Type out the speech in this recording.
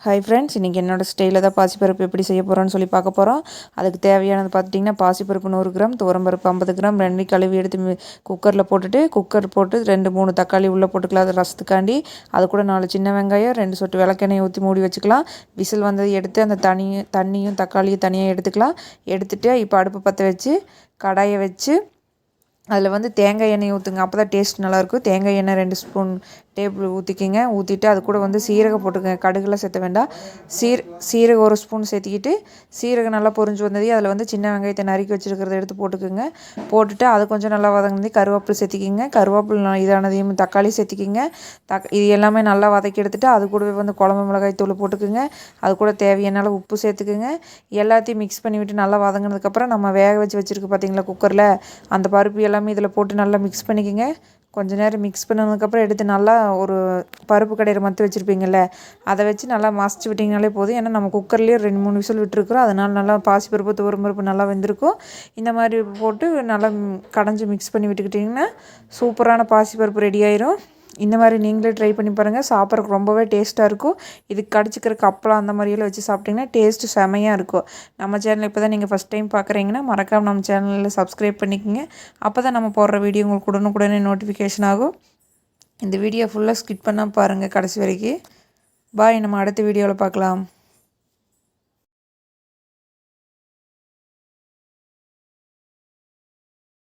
Hi friends இன்றைக்கி என்னோடய ஸ்டைலில் தான் பாசிப்பருப்பு எப்படி செய்ய போகிறோன்னு சொல்லி பார்க்க போகிறோம் அதுக்கு தேவையானது பார்த்துட்டிங்கன்னா பாசிப்பருப்பு நூறு கிராம் துவரம்பருப்பு ஐம்பது கிராம் ரெண்டு கழுவி எடுத்து குக்கரில் போட்டுட்டு குக்கர் போட்டு ரெண்டு மூணு தக்காளி உள்ளே போட்டுக்கலாம். அது ரசத்துக்காண்டி. அது கூட நாலு சின்ன வெங்காயம் ரெண்டு சொட்டு விளக்கெண்ணெய் ஊற்றி மூடி வச்சுக்கலாம். விசில் வந்ததை எடுத்து அந்த தண்ணியும் தண்ணியும் தக்காளியும் தனியாக எடுத்துக்கலாம். எடுத்துகிட்டு இப்போ அடுப்பு பற்ற வச்சு கடாயை வச்சு அதில் வந்து தேங்காய் எண்ணெய் ஊற்றுங்க அப்போ தான் டேஸ்ட் நல்லாயிருக்கும் தேங்காய் எண்ணெய் ரெண்டு ஸ்பூன் டேபிள் ஊற்றிக்கிங்க ஊற்றிட்டு அது கூட வந்து சீரகம் போட்டுக்கங்க. கடுகுலாம் சேர்த்த வேண்டாம். சீர் சீரகம் ஒரு ஸ்பூன் சேர்த்திக்கிட்டு சீரகம் நல்லா பொரிஞ்சு வந்ததையும் அதில் வந்து சின்ன வெங்காயத்தை நறுக்கி வச்சுருக்கிறத எடுத்து போட்டுக்கோங்க. போட்டுட்டு அதை கொஞ்சம் நல்லா வதங்கினது கருவேப்பிலை சேர்த்திக்கிங்க. கருவேப்பிலை இதானதையும் தக்காளி சேர்த்திக்கிங்க. தக் இது எல்லாமே நல்லா வதக்கி எடுத்துகிட்டு அது கூடவே வந்து குழம்பு மிளகாய் தூள் போட்டுக்குங்க. அது கூட தேவையான உப்பு சேர்த்துக்குங்க. எல்லாத்தையும் மிக்ஸ் பண்ணி விட்டு நல்லா வதங்கினதுக்கப்புறம் நம்ம வேக வச்சு வச்சுருக்கு பார்த்தீங்களா குக்கரில் அந்த பருப்பு எல்லாமே இதில் போட்டு நல்லா மிக்ஸ் பண்ணிக்கோங்க. கொஞ்ச நேரம் மிக்ஸ் பண்ணதுக்கப்புறம் எடுத்து நல்லா ஒரு பருப்பு கடையில் மற்ற வச்சுருப்பீங்கள்ல அதை வச்சு நல்லா மசிச்சு விட்டிங்கனாலே போதும். ஏன்னா நம்ம குக்கர்லேயே ரெண்டு மூணு விசில் விட்டுருக்குறோம். அதனால் நல்லா பாசிப்பருப்பு துவரம்பருப்பு நல்லா வெந்திருக்கும். இந்த மாதிரி போட்டு நல்லா கடைஞ்சி மிக்ஸ் பண்ணி விட்டுக்கிட்டிங்கன்னா சூப்பரான பாசிப்பருப்பு ரெடி ஆயிரும். இந்த மாதிரி நீங்களே ட்ரை பண்ணி பாருங்கள் சாப்பிட்றதுக்கு ரொம்பவே டேஸ்ட்டாக இருக்கும். இதுக்கு கடிச்சிக்கிற கப்பலாம் அந்த மாதிரியெல்லாம் வச்சு சாப்பிட்டிங்கன்னா டேஸ்ட்டு செமையாக இருக்கும். நம்ம சேனல் இப்போ தான் நீங்கள் ஃபஸ்ட் டைம் பார்க்குறீங்கன்னா மறக்காமல் நம்ம சேனலில் சப்ஸ்கிரைப் பண்ணிக்கோங்க. அப்போ தான் நம்ம போடுற வீடியோ உங்களுக்கு உடனுக்குடனே நோட்டிஃபிகேஷன் ஆகும். இந்த வீடியோ ஃபுல்லாக ஸ்கிட் பண்ணால் பாருங்கள் கடைசி வரைக்கும். பாய் நம்ம அடுத்த வீடியோவில் பார்க்கலாம்